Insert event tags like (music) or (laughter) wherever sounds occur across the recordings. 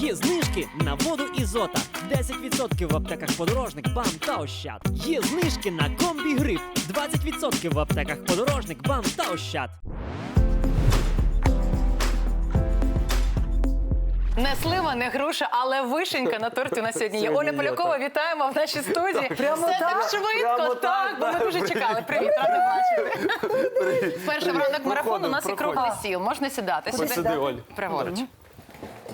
Є знижки на воду Ізота. 10% в аптеках подорожник, бам та ощад. Є знижки на комбі гриф. 20% в аптеках подорожник, бам та ощад. Не слива, не груша, але вишенька на торті на сьогодні є. Сьогодні Оля Полякова, так. вітаємо в нашій студії. Прямо Все так? так швидко, Прямо так, так, бо ми дуже чекали. Привіт, рада бачити. Перший Привіт. ранок марафону у нас Проходимо, круглий стіл. Можна сідати. Сюди, Оль. Праворуч.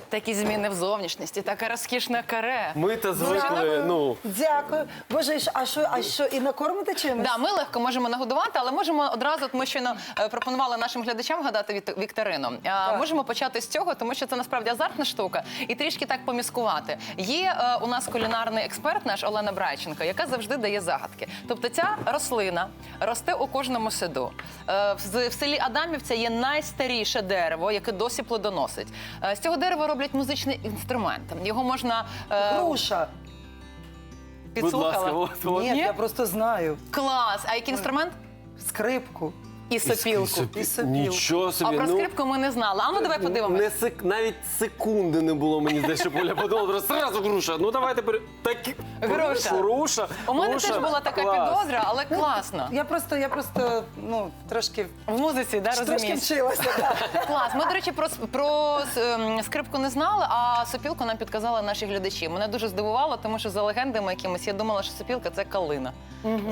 Такі зміни в зовнішності, така розкішна каре. Ми то звикли, ну. Дякую. Боже, а що, а що, і накормити чимось? Да, ми легко можемо нагодувати, але можемо одразу, от ми щойно е, пропонували нашим глядачам гадати від вікторину. А, Можемо почати з цього, тому що це насправді азартна штука, і трішки так поміскувати. Є е, у нас кулінарний експерт, наш Олена Брайченко, яка завжди дає загадки. Тобто ця рослина росте у кожному саду. Е, в, з- в селі Адамівця є найстаріше дерево, яке досі плодоносить. Е, з цього дерева роблять музичний інструмент. Його можна е, Груша. Будь ласка, от, от. Ні, Ні? я просто знаю. Клас! А який інструмент? Скрипку. І сопілку. І сопілку. Нічого А про ну, скрипку ми не знали. А ну давай подивимось. Не сек... навіть секунди не було мені здається, що Поля подумала, просто зразу груша. Ну давайте пере... так... Груша. Груша. У мене груша. теж була така Клас. підозра, але класно. Я просто, я просто, ну, трошки, В музиці, да, трошки розумієш? вчилася. так. (laughs) Клас. Ми, до речі, про, с- про ем, скрипку не знали, а сопілку нам підказали наші глядачі. Мене дуже здивувало, тому що за легендами якимось я думала, що сопілка це калина.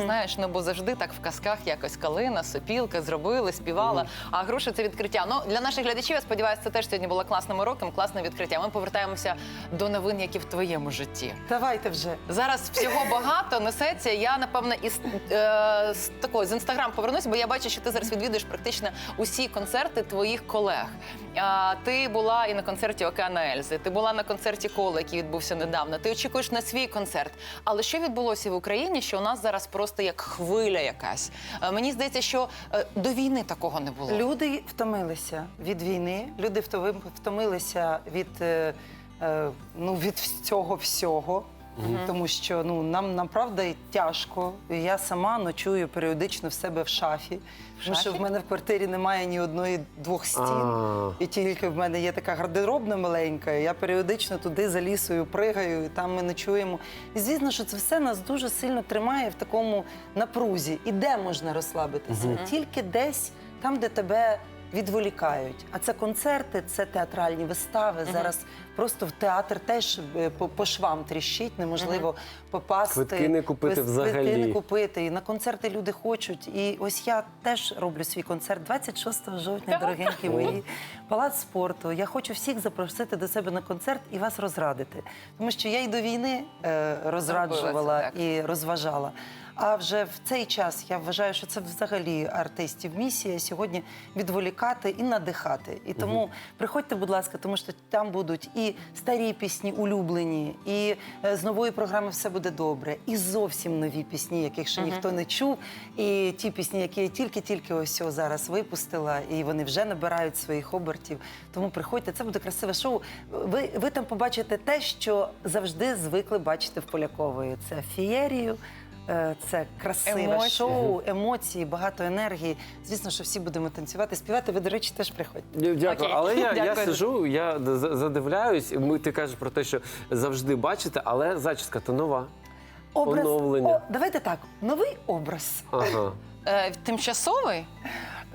Знаєш, ну бо завжди так в казках якось калина, сопілка зробили, співала. А груша це відкриття. Ну для наших глядачів, я сподіваюся, це теж сьогодні було класним уроком, класне відкриття. Ми повертаємося до новин, які в твоєму житті. Давайте вже. Зараз всього багато несеться. Я напевно із е, з такої з інстаграм повернусь, бо я бачу, що ти зараз відвідуєш практично усі концерти твоїх колег. А, ти була і на концерті Океана Ельзи, ти була на концерті Кола, який відбувся недавно. Ти очікуєш на свій концерт. Але що відбулося в Україні? Що у нас зараз просто як хвиля якась. Е, мені здається, що е, до війни такого не було. Люди втомилися від війни, люди втоми- втомилися від, е, е, ну, від цього всього. Тому що ну нам направда тяжко. Я сама ночую періодично в себе в шафі, тому що в мене в квартирі немає ні одної двох стін, і тільки в мене є така гардеробна маленька. Я періодично туди за лісою пригаю, і там ми ночуємо. І звісно, що це все нас дуже сильно тримає в такому напрузі. І де можна розслабитися? Тільки десь там, де тебе відволікають. А це концерти, це театральні вистави. Зараз просто в театр теж е, по, по швам тріщить, неможливо попасти. Квитки не купити Квит- взагалі. Квитки не купити. І на концерти люди хочуть. І ось я теж роблю свій концерт 26 жовтня, дорогенькі мої. Палац спорту. Я хочу всіх запросити до себе на концерт і вас розрадити. Тому що я й до війни е, розраджувала так. і розважала. А вже в цей час я вважаю, що це взагалі артистів місія сьогодні відволікати і надихати. І тому приходьте, будь ласка, тому що там будуть і старі пісні улюблені, і е, з нової програми все буде добре, і зовсім нові пісні, яких ще ніхто не чув. І ті пісні, які я тільки-тільки ось ось зараз випустила, і вони вже набирають своїх обертів. Тому приходьте, це буде красиве шоу. Ви, ви там побачите те, що завжди звикли бачити в Полякової. Це фієрію. Е, Це красиве Емоції. шоу, емоції, багато енергії. Звісно, що всі будемо танцювати, співати. Ви, до речі, теж приходьте. Дякую. Окей. Але я, я Дякую. сижу, я за- задивляюсь, і ми, ти кажеш про те, що завжди бачите, але зачіска то нова. Оновлення. О, давайте так. Новий образ. Ага. Е, тимчасовий?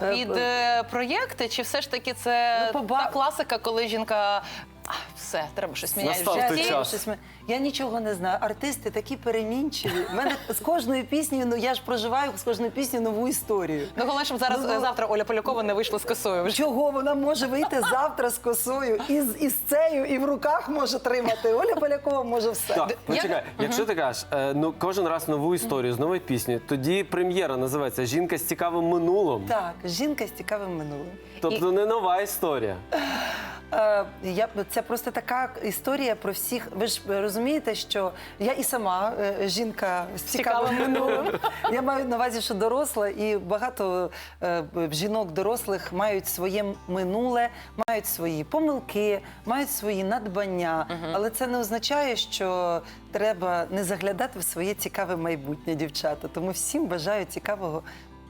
Е, Від е, проєкти, чи все ж таки це Ну, поба- та класика, коли жінка «А, все, треба щось міняти Настав той житті. час. Щось ми- Я нічого не знаю. Артисти такі перемінчиві. У мене з кожною піснею, ну я ж проживаю з кожною піснею нову історію. Ну, головне, щоб зараз Ну, е, завтра Оля Полякова не вийшла з косою. вже. Чого вона може вийти завтра з косою і з із цею, і в руках може тримати. Оля Полякова може все. Так, почекай, якщо ти кажеш, е, ну кожен раз нову історію з новою піснею, тоді прем'єра називається Жінка з цікавим минулим. Так, жінка з цікавим минулим. Тобто не нова історія. Е, я, це просто така історія про всіх. Ви ж розумієте, що я і сама е, жінка з цікавим минулим. Я маю на увазі, що доросла, і багато е, жінок дорослих мають своє минуле, мають свої помилки, мають свої надбання. Але це не означає, що треба не заглядати в своє цікаве майбутнє, дівчата. Тому всім бажаю цікавого.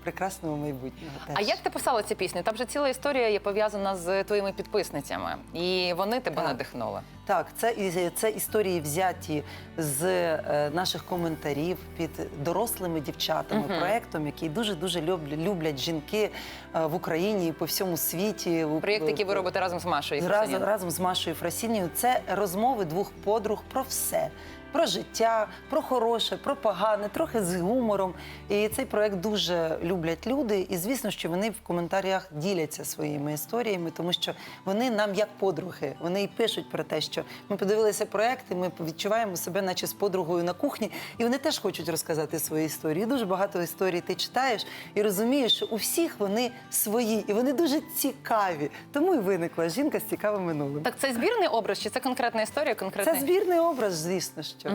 Прекрасного майбутнього. Теж. А як ти писала цю пісню? Там же ціла історія є пов'язана з твоїми підписницями, і вони тебе Так. надихнули. Так, це, це історії взяті з е, наших коментарів під дорослими дівчатами, проектом, який дуже дуже люблять, люблять жінки е, в Україні і по всьому світі. Проєкт, який ви робите разом з Машою. разом, Фросиніно. разом з Машою Фросінію. Це розмови двох подруг про все. Про життя, про хороше, про погане, трохи з гумором. І цей проект дуже люблять люди. І звісно, що вони в коментарях діляться своїми історіями, тому що вони нам як подруги. Вони і пишуть про те, що ми подивилися проект, і ми відчуваємо себе, наче з подругою на кухні, і вони теж хочуть розказати свої історії. І дуже багато історій ти читаєш і розумієш, що у всіх вони свої, і вони дуже цікаві. Тому і виникла жінка з цікавим минулим. Так це збірний образ, чи це конкретна історія? Конкретний? Це збірний образ, звісно, що.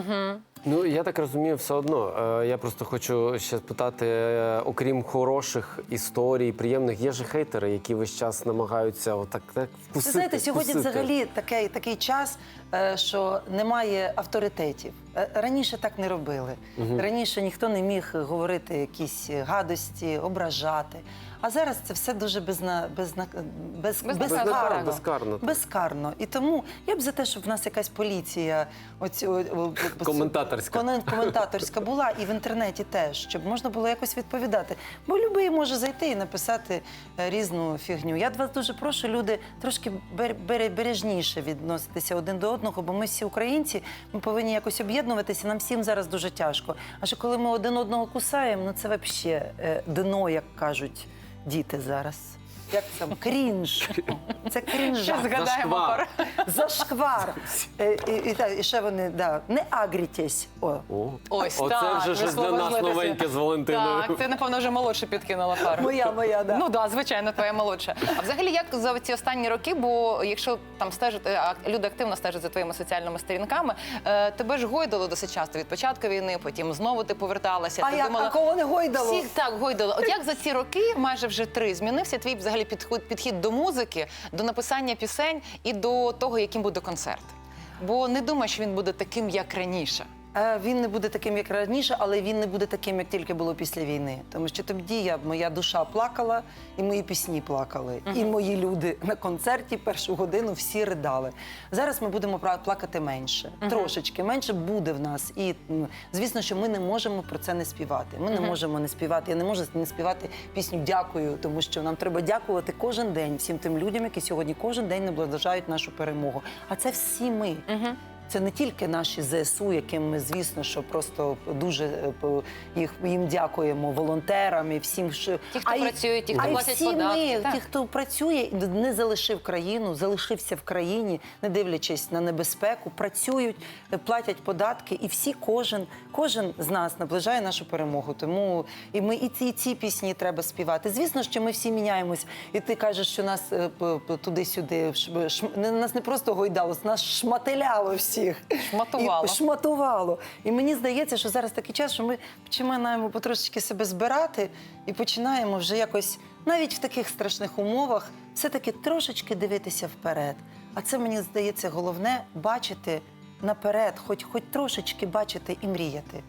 Ну я так розумію, все одно. Е, Я просто хочу ще спитати: е, окрім хороших історій, приємних, є ж хейтери, які весь час намагаються отак так Ви вкусити. знаєте, сьогодні вкусити. взагалі такий, такий час, е, що немає авторитетів. Е, Раніше так не робили. Раніше ніхто не міг говорити якісь гадості, ображати. А зараз це все дуже безна, безна, без, Безнаказано. безкарно. Безкарно. Безкарно. І тому я б за те, щоб в нас якась поліція оці, о- о- о- Коментаторська. коментаторська була і в інтернеті теж, щоб можна було якось відповідати. Бо любий може зайти і написати е, різну фігню. Я вас дуже прошу, люди трошки бер- бережніше відноситися один до одного, бо ми всі українці, ми повинні якось об'єднуватися. Нам всім зараз дуже тяжко. А що коли ми один одного кусаємо, ну це взагалі дно, як кажуть діти зараз. Як це? Крінж. Це крінжа. Згадаємо Зашквар. Зашквар. Е, І, і, та- і ще вони, да, не агрітесь. О. О, Ось Оце так. вже ви щось для слово нас новеньке з Валентиною. Так, це, напевно, вже молодше підкинула пару. Моя, моя, да. Ну да, звичайно, твоя молодша. А взагалі, як за ці останні роки, бо якщо там стежити, а, люди активно стежать за твоїми соціальними сторінками, е, тебе ж гойдало досить часто від початку війни, потім знову ти поверталася. А ти як, а кого не гойдало? Всіх так гойдало. От як за ці роки, майже вже три, змінився твій взагалі підхід, підхід до музики, до написання пісень і до того, яким буде концерт? Бо не думаю, що він буде таким, як раніше. Е, Він не буде таким, як раніше, але він не буде таким, як тільки було після війни. Тому що тоді я, моя душа плакала, і мої пісні плакали. І мої люди на концерті першу годину всі ридали. Зараз ми будемо плакати менше, трошечки менше буде в нас. І звісно, що ми не можемо про це не співати. Ми не можемо не співати. Я не можу не співати пісню Дякую, тому що нам треба дякувати кожен день всім тим людям, які сьогодні кожен день наближають нашу перемогу. А це всі ми. Це не тільки наші ЗСУ, яким ми, звісно, що просто дуже е, їх їм дякуємо волонтерам і всім, що Ті, хто а працюють, ті, хто платять податки. Ми, ті, хто працює, не залишив країну, залишився в країні, не дивлячись на небезпеку, працюють, е, платять податки, і всі, кожен, кожен з нас наближає нашу перемогу. Тому і ми і ці, і ці пісні треба співати. Звісно, що ми всі міняємось. І ти кажеш, що нас е, туди-сюди нас не просто гойдало, нас шмателяло всіх. Шматувало. І, шматувало. І мені здається, що зараз такий час, що ми починаємо потрошечки себе збирати і починаємо вже якось, навіть в таких страшних умовах, все-таки трошечки дивитися вперед. А це мені здається головне бачити наперед, хоч, хоч трошечки бачити і мріяти.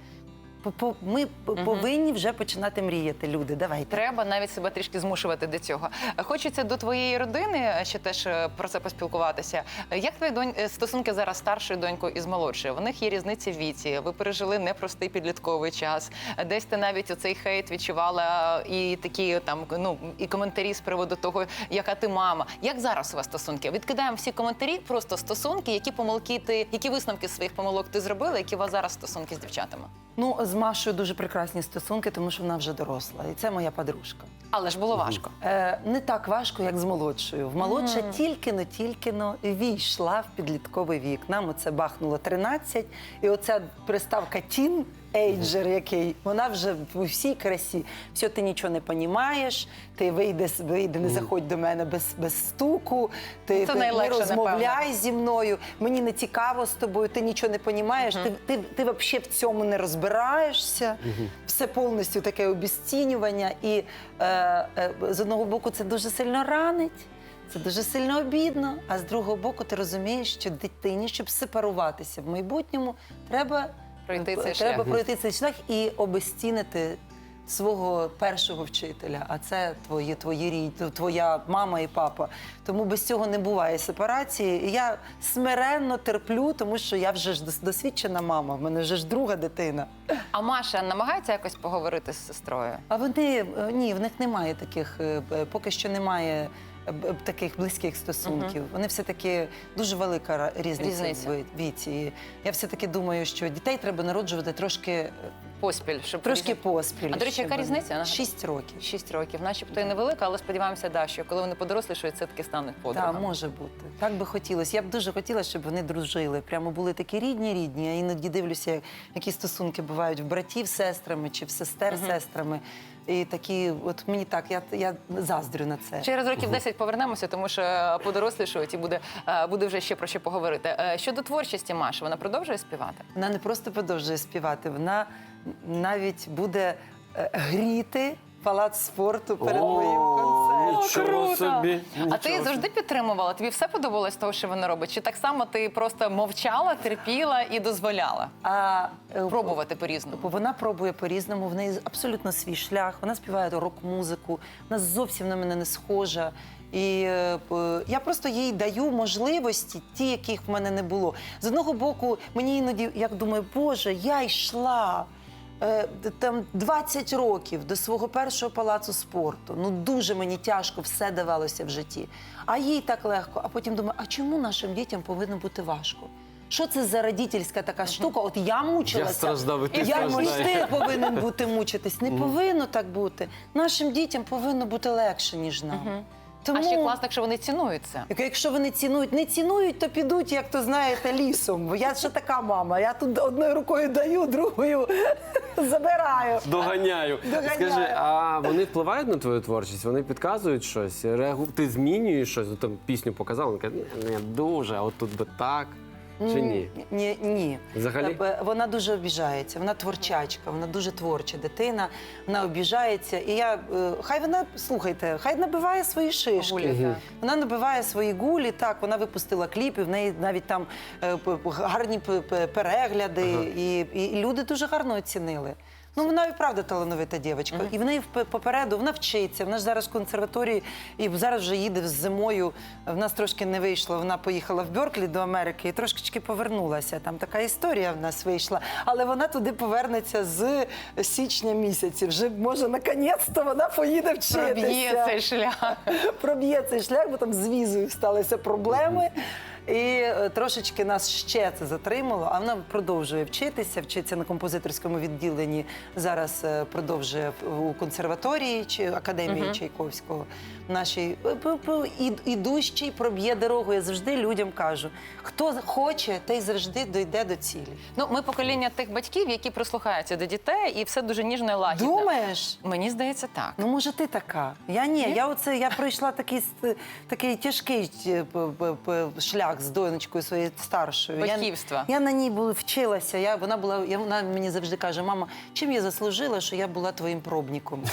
По- Ми повинні вже починати мріяти, люди. Давайте. Треба навіть себе трішки змушувати до цього. Хочеться до твоєї родини ще теж е, про це поспілкуватися. Е, Як твої донь... е, стосунки зараз старшою донькою і з молодшою? В них є різниця в віці. Ви пережили непростий підлітковий час. Е, Десь ти навіть оцей хейт відчувала і такі там ну і коментарі з приводу того, яка ти мама. Як зараз у вас стосунки? Відкидаємо всі коментарі, просто стосунки, які помилки ти, які висновки своїх помилок ти зробила, які у вас зараз стосунки з дівчатами? Ну, з Машою дуже прекрасні стосунки, тому що вона вже доросла. І це моя подружка. Але ж було важко. Е, не так важко, як з молодшою. В молодша тільки-но, тільки-но війшла в підлітковий вік. Нам оце бахнуло 13, і оця приставка тін. Ейджер, який вона вже в всій красі. Все, ти нічого не понімаєш, ти вийде, вийде, не заходь до мене без, без стуку, ти, це ти не найлегше, розмовляй зі мною, мені не цікаво з тобою, ти нічого не понімаєш, ти, ти, ти взагалі в цьому не розбираєшся. Все повністю таке обіцінювання. І е, е, з одного боку це дуже сильно ранить. Це дуже сильно обідно, а з другого боку, ти розумієш, що дитині, щоб сепаруватися в майбутньому, треба Пройти цей треба шлях. пройти цей шлях і обезцінити свого першого вчителя, а це твої, твої рід, твоя мама і папа. Тому без цього не буває сепарації. І я смиренно терплю, тому що я вже ж досвідчена мама. В мене вже ж друга дитина. А Маша намагається якось поговорити з сестрою? А вони е, ні, в них немає таких, е, поки що немає е, таких близьких стосунків. Вони все таки дуже велика різниця, Різниця. в віці. І я все таки думаю, що дітей треба народжувати трошки, е, Поспіль, щоб трошки поспіль. А, до речі, яка вони- різниця? Шість років. Шість років, начебто і невелика, але сподіваємося, да, що коли вони подорослішають, все таки стануть подругами. Так, може бути. Так би хотілося. Я б дуже хотіла, щоб вони дружили. Прямо були такі рідні, рідні. Я іноді дивлюся, які стосунки бувають в братів з сестрами чи в сестер з сестрами. І такі, от мені так, я, я заздрю на це. Через років 10 повернемося, тому що подорослішують і буде, е, буде вже ще про що поговорити. Е, Щодо творчості Маші, вона продовжує співати? Вона не просто продовжує співати, вона навіть буде е, гріти палац спорту перед моїм концертом. Нічого собі. А ти завжди підтримувала? Тобі все подобалось того, що вона робить? Чи так само ти просто мовчала, терпіла і дозволяла А е, пробувати по-різному? Бо вона пробує по-різному, в неї абсолютно свій шлях. Вона співає рок-музику, вона зовсім на мене не схожа. І е, п- я просто їй даю можливості, ті, яких в мене не було. З одного боку, мені іноді як думаю, Боже, я йшла. Е, Там 20 років до свого першого палацу спорту. Ну дуже мені тяжко все давалося в житті. А їй так легко. А потім думаю, а чому нашим дітям повинно бути важко? Що це за родительська така штука? От я мучилася. Я страждав, і ти я страждаєш. ти повинен бути мучитись. Не повинно так бути. Нашим дітям повинно бути легше, ніж нам. Тому, А ще класно, якщо вони цінують це. якщо вони цінують, не цінують, то підуть, як то знаєте, лісом. Бо я ще така мама. Я тут одною рукою даю, другою (laughs) забираю. Доганяю. Доганяю. Скажи, а вони впливають на твою творчість? Вони підказують щось? Реагу... Ти змінюєш щось? Ну, Там пісню показала, вона каже, «Ні, не дуже, а от тут би так. Чи ні? Ні, ні. Взагалі? Е, Вона дуже обіжається. Вона творчачка, вона дуже творча дитина. Вона обіжається. І я е, хай вона слухайте, хай набиває свої шишки. Гулі, так. Вона набиває свої гулі. Так, вона випустила кліп, і в неї навіть там е, п- п- гарні п- п- перегляди, і, і люди дуже гарно оцінили. Ну, вона і правда талановита дівчинка. І в неї попереду вона вчиться. Вона ж зараз в консерваторії і зараз вже їде з зимою. В нас трошки не вийшло. Вона поїхала в Берклі до Америки і трошки повернулася. Там така історія в нас вийшла. Але вона туди повернеться з січня місяці. Вже може наконець-то вона поїде вчитися Проб'є цей шлях. проб'є цей шлях, бо там з візою сталися проблеми. І е, трошечки нас ще це затримало, а вона продовжує вчитися, вчиться на композиторському відділенні. Зараз е, продовжує у консерваторії чи академії Чайковського. Нашій і- ідущий проб'є дорогу. Я завжди людям кажу: хто хоче, той завжди дойде до цілі. Ну, ми покоління тих батьків, які прислухаються до дітей, і все дуже ніжно і лагідно. Думаєш? Мені здається, так. Ну, може, ти така. Я ні. Я оце я пройшла такий такий тяжкий е, шлях з донечкою своєю старшою. Я- Батьківства. Я, на ній була вчилася. Я вона була. Я вона мені завжди каже: мама, чим я заслужила, що я була твоїм пробником?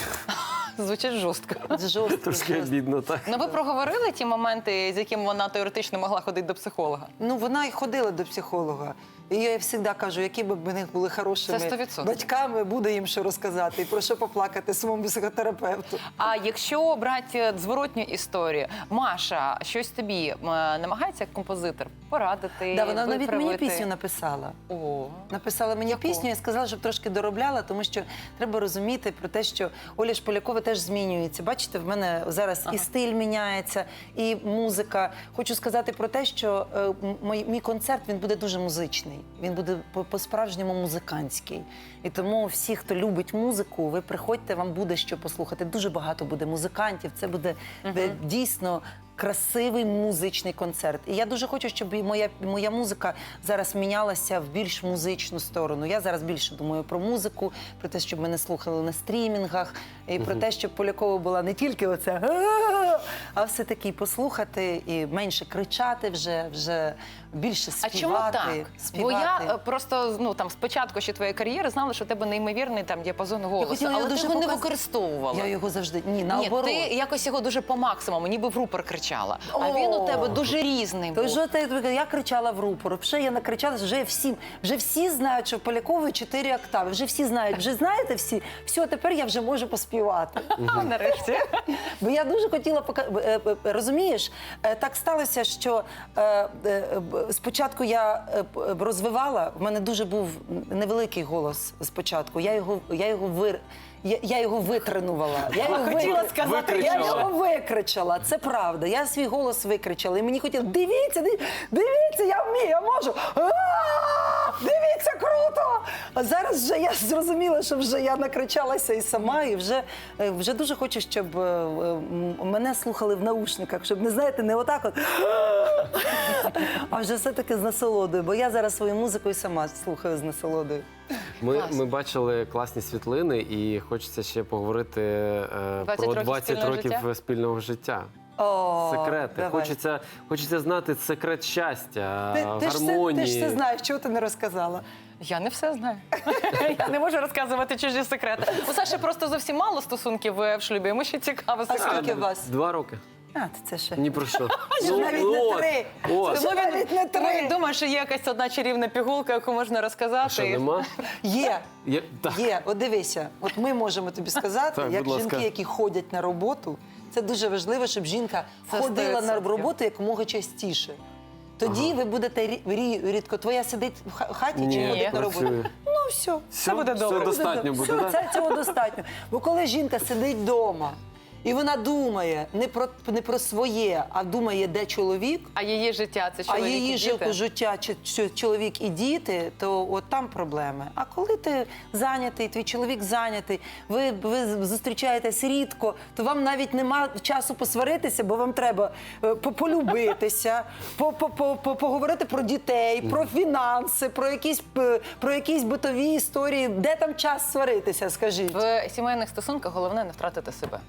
Звучить жорстко. Жорстко. Трошки обідно, так. Ну, ви проговорили ті моменти, з яким вона теоретично могла ходити до психолога? Ну, вона й ходила до психолога. І я завжди кажу, які б в них були хорошими батьками, буде їм що розказати і про що поплакати своєму психотерапевту. А якщо брати зворотню історію, Маша щось тобі намагається як композитор порадити? Да, вона навіть мені пісню написала. О, Написала мені Яку? пісню і сказала, щоб трошки доробляла, тому що треба розуміти про те, що Оля Шполякова теж змінюється. Бачите, в мене зараз і стиль міняється, і музика. Хочу сказати про те, що е, мій, мій концерт він буде дуже музичний. Він буде по- по-справжньому музикантський. І тому всі, хто любить музику, ви приходьте, вам буде що послухати. Дуже багато буде музикантів. Це буде е, дійсно. Красивий музичний концерт. І я дуже хочу, щоб і моя, моя музика зараз мінялася в більш музичну сторону. Я зараз більше думаю про музику, про те, щоб мене слухали на стрімінгах, і про те, щоб Полякова була не тільки оце, «А-а-а», все-таки послухати і менше кричати вже, вже більше а чому так? співати. Бо я е, просто ну там спочатку ще твоєї кар'єри знала, що у тебе неймовірний там діапазон голосу, хотіла його але ти дуже його не показ- використовувала. Я його завжди ні, Ні, наоборот. ти якось його дуже по максимуму, ніби в рупор кричала. А він у тебе дуже різний То був. що ти я кричала в рупор. Вже я накричала, вже всім, вже всі знають, що в Полякової чотири октави. Вже всі знають, вже знаєте всі. Все, тепер я вже можу поспівати. Нарешті. Бо я дуже хотіла пока- е, е, розумієш, е, так сталося, що спочатку я розвивала. В мене дуже був невеликий голос спочатку. Я його, я його вир. Я, я його витренувала. Я його Хотіла сказати, я його викричала. Це правда. Я свій голос викричала. І мені хотілося, дивіться, ди- дивіться, я вмію, я можу. Дивіться, круто! А зараз вже я зрозуміла, що вже я накричалася і сама, і вже, е, вже дуже хочу, щоб е, мене слухали в наушниках, щоб не знаєте, не отак от. А вже все-таки з насолодою, бо я зараз свою музику і сама слухаю з насолодою. Ми, ми бачили класні світлини, і хочеться ще поговорити е, 20 про років 20 спільного років життя? спільного життя. О, Секрети. давай. Хочеться, хочеться знати секрет щастя, Ти, ти, ж все, ти ж все знаєш, чого ти не розказала. Я не все знаю. (laughs) Я не можу розказувати чужі секрети. У Саші просто зовсім мало стосунків е, в шлюбі. Йому ще цікаво А скільки у вас? Два роки. А, це ще. Ні про що. (laughs) Ще навіть не от, три. От. Тому він, навіть не тому три. він думає, що є якась одна чарівна пігулка, яку можна розказати. Що нема? Є. Є, так. Є, от дивися, от ми можемо тобі сказати, Так, як будь ласка. жінки, які ходять на роботу, це дуже важливо, щоб жінка Це ходила на 100%. роботу якомога частіше. Тоді ви будете рі- рі- рідко. Твоя сидить в ха- хаті чи Ні, ходить на роботу? працює. Ну все. Все, буде все добре. достатньо буде, Все, да? це, цього достатньо. Бо коли жінка сидить вдома і вона думає не про, не про своє, а думає, де чоловік, А її життя це а чоловік і її діти? життя чи, чоловік і діти, то от там проблеми. А коли ти зайнятий, твій чоловік зайнятий, ви, ви зустрічаєтесь рідко, то вам навіть нема часу посваритися, бо вам треба е, полюбитися, (laughs) по, по, по, по- поговорити про дітей, про фінанси, про якісь е, про якісь битові історії. Де там час сваритися? Скажіть. В сімейних стосунках головне не втратити себе.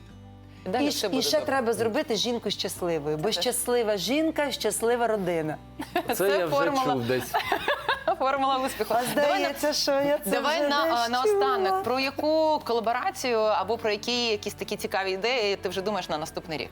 І далі І, все і ще добре. треба зробити жінку щасливою, бо щаслива жінка, щаслива родина. (laughs) Це, Це я вже формула. чув десь. (laughs) Формула успіху. А Давай здається, що я це Давай вже на, на останок. Про яку колаборацію або про які якісь такі цікаві ідеї ти вже думаєш на наступний рік?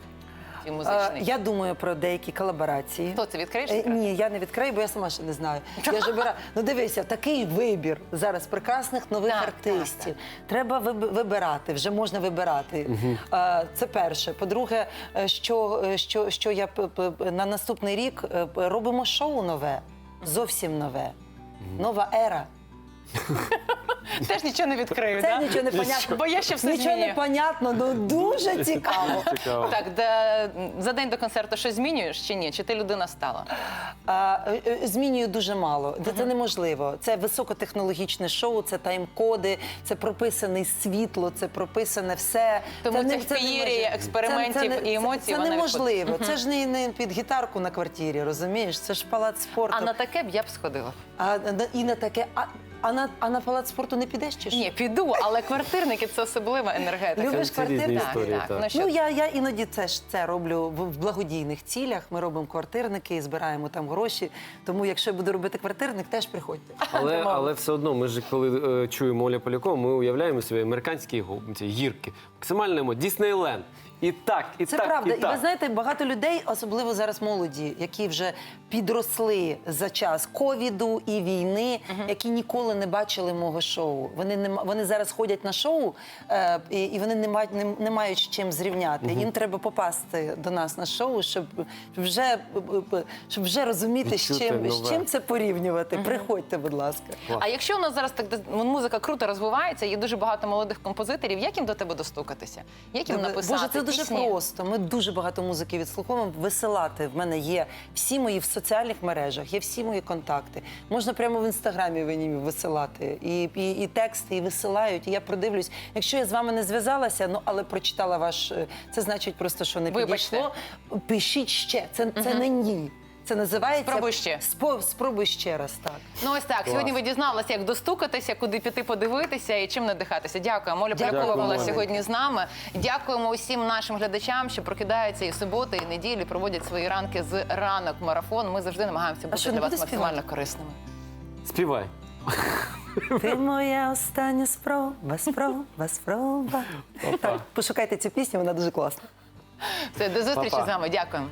Твій Е, музичний. Я думаю про деякі колаборації. Хто це відкриєш? Е. Ні, я не відкрию, бо я сама ще не знаю. Я ж обираю. (laughs) Ну дивися, такий вибір зараз прекрасних нових Так, артистів. Треба виб- вибирати, вже можна вибирати. Е, Це перше. По-друге, е, що, е, що, що я п- п- на наступний рік е, п- робимо шоу нове, зовсім нове. Нова ера. (laughs) Теж нічого не відкрию, Це да? нічого не понятно. Бо я ще все Нічого не понятно, ну дуже цікаво. Цікаво. Так, де, за день до концерту щось змінюєш чи ні? Чи ти людина стала? А, е, е, Змінюю дуже мало. Це, це неможливо. Це високотехнологічне шоу, це тайм-коди, це прописане світло, це прописане все. Тому це цих феєрії, експериментів і емоцій Це, це вона неможливо. Це ж не, не під гітарку на квартирі, розумієш? Це ж палац спорту. А на таке б я б сходила. А, на- і на таке. А, а, на, а на палац спорту не підеш чи що? Ні, піду, але квартирники це особлива енергетика. Любиш Це різні квартирник? історії, так. так. Ну, що? Ну я, я іноді це ж це роблю в, в благодійних цілях. Ми робимо квартирники і збираємо там гроші. Тому, якщо я буду робити квартирник, теж приходьте. (laughs) Але, але все одно, ми ж коли е, чуємо Оля Полякова, ми уявляємо собі американські гу- ці гірки. Максимально емо- Діснейленд. І так, і Це так, правда. і І, ви знаєте, багато людей, особливо зараз молоді, які вже підросли за час ковіду і війни, які ніколи не бачили мого шоу. Вони не ма- вони зараз ходять на шоу, е, і, і вони не мають не, не мають чим зрівняти. Їм треба попасти до нас на шоу, щоб вже щоб вже розуміти, з чим, з чим це порівнювати. Приходьте, будь ласка. А якщо у нас зараз так ну, музика круто розвивається, є дуже багато молодих композиторів, як їм до тебе достукатися? Як їм написати? Боже, це дуже просто. Ми дуже багато музики відслуховуємо. Висилати в мене є всі мої в соціальних мережах, є всі мої контакти. Можна прямо в інстаграмі винімі висилати і, і, і тексти, і висилають. І я продивлюсь. Якщо я з вами не зв'язалася, ну але прочитала ваш, е, це значить просто, що не Вибачте. підійшло. Пишіть ще. Це, це не ні. Це називається Спробуй ще. Спо- спробуй ще раз. Так. Ну ось так. Сьогодні ви дізналися, як достукатися, куди піти подивитися і чим надихатися. Дякуємо. Оля Дякую, Полякова була Оля. сьогодні з нами. Дякуємо усім нашим глядачам, що прокидаються і суботи, і неділі, проводять свої ранки з ранок марафон. Ми завжди намагаємося бути що, для вас буде максимально корисними. Співай. Ти моя остання спроба, спроба, спроба. Так, пошукайте цю пісню, вона дуже класна. Все, до зустрічі Па-па. з вами. Дякую.